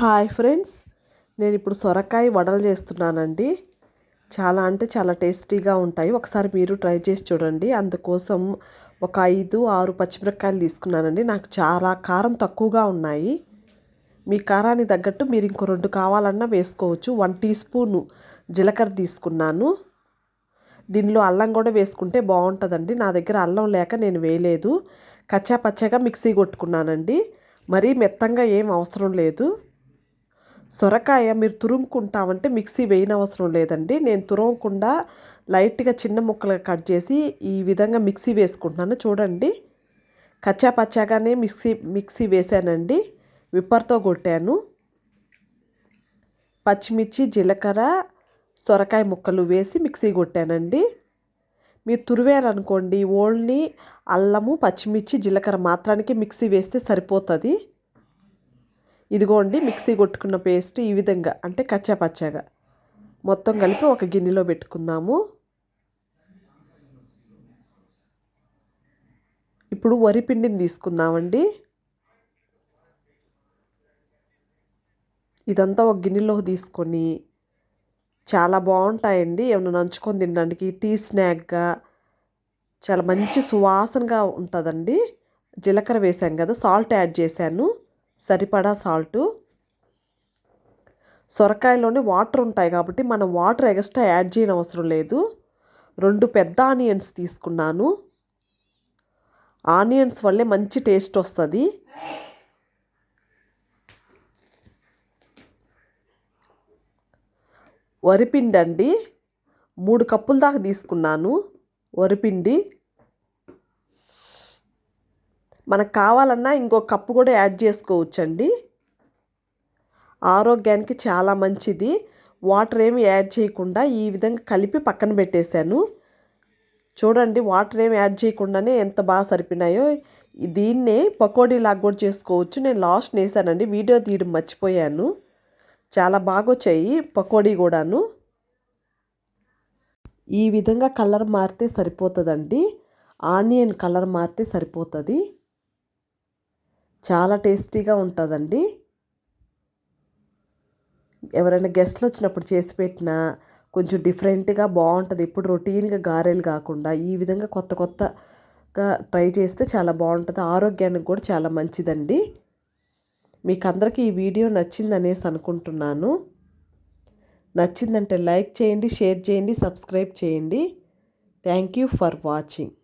Hi friends. నేను ఇప్పుడు సొరకాయ వడలు చేస్తున్నానండి. చాలా అంటే చాలా టేస్టీగా ఉంటాయి. ఒకసారి మీరు ట్రై చేసి చూడండి. అందుకోసం ఒక ఐదు ఆరు పచ్చిమిరపకాయలు తీసుకున్నానండి. నాకు చాలా కారం తక్కువగా ఉన్నాయి. మీ కారానికి తగ్గట్టు మీరు ఇంకో రెండు కావాలన్నా వేసుకోవచ్చు. వన్ టీ స్పూను జీలకర్ర తీసుకున్నాను. దీనిలో అల్లం కూడా వేసుకుంటే బాగుంటుందండి. నా దగ్గర అల్లం లేక నేను వేయలేదు. కచ్చా పచ్చగా మిక్సీ కొట్టుకున్నానండి. మరీ మెత్తంగా ఏం అవసరం లేదు. సొరకాయ మీరు తురుముకుంటామంటే మిక్సీ వేయనవసరం లేదండి. నేను తురవకుండా లైట్గా చిన్న ముక్కలుగా కట్ చేసి ఈ విధంగా మిక్సీ వేసుకుంటున్నాను. చూడండి. కచ్చా పచ్చాగానే మిక్సీ మిక్సీ వేసానండి. విప్పర్తో కొట్టాను. పచ్చిమిర్చి జీలకర్ర సొరకాయ ముక్కలు వేసి మిక్సీ కొట్టానండి. మీరు తురివారనుకోండి ఓన్లీ అల్లము పచ్చిమిర్చి జీలకర్ర మాత్రానికి మిక్సీ వేస్తే సరిపోతుంది. ఇదిగోండి మిక్సీ కొట్టుకున్న పేస్ట్ ఈ విధంగా అంటే కచ్చా పచ్చాగా. మొత్తం కలిపి ఒక గిన్నెలో పెట్టుకుందాము. ఇప్పుడు వరి పిండిని తీసుకుందామండి. ఇదంతా ఒక గిన్నెలో తీసుకొని చాలా బాగుంటాయండి. ఏమైనా నంచుకొని తినడానికి టీ స్నాక్గా చాలా మంచి సువాసనగా ఉంటుందండి. జీలకర్ర వేసాం కదా సాల్ట్ యాడ్ చేశాను. సరిపడా సాల్టు. సొరకాయలోనే వాటర్ ఉంటాయి కాబట్టి మనం వాటర్ ఎక్స్ట్రా యాడ్ చేయని అవసరం లేదు. రెండు పెద్ద ఆనియన్స్ తీసుకున్నాను. ఆనియన్స్ వల్లే మంచి టేస్ట్ వస్తుంది. వరిపిండి అండి మూడు కప్పుల దాకా తీసుకున్నాను వరిపిండి. మనకు కావాలన్నా ఇంకో కప్పు కూడా యాడ్ చేసుకోవచ్చండి. ఆరోగ్యానికి చాలా మంచిది. వాటర్ ఏమి యాడ్ చేయకుండా ఈ విధంగా కలిపి పక్కన పెట్టేశాను. చూడండి వాటర్ ఏమి యాడ్ చేయకుండానే ఎంత బాగా సరిపోయినాయో. దీన్నే పకోడీలాగా కూడా చేసుకోవచ్చు. నేను లాస్ట్ వేసానండి వీడియో తీయడం మర్చిపోయాను. చాలా బాగా వచ్చాయి పకోడీ కూడాను. ఈ విధంగా కలర్ మారితే సరిపోతుందండి. ఆనియన్ కలర్ మారితే సరిపోతుంది. చాలా టేస్టీగా ఉంటుందండి. ఎవరైనా గెస్ట్లు వచ్చినప్పుడు చేసి పెట్టినా కొంచెం డిఫరెంట్గా బాగుంటుంది ఇప్పుడు రొటీన్గా గారెలు కాకుండా ఈ విధంగా కొత్త కొత్తగా ట్రై చేస్తే చాలా బాగుంటుంది ఆరోగ్యానికి కూడా చాలా మంచిదండి. మీకు అందరికీ ఈ వీడియో నచ్చిందనేసి అనుకుంటున్నాను. నచ్చిందంటే లైక్ చేయండి షేర్ చేయండి సబ్స్క్రైబ్ చేయండి. Thank you for watching.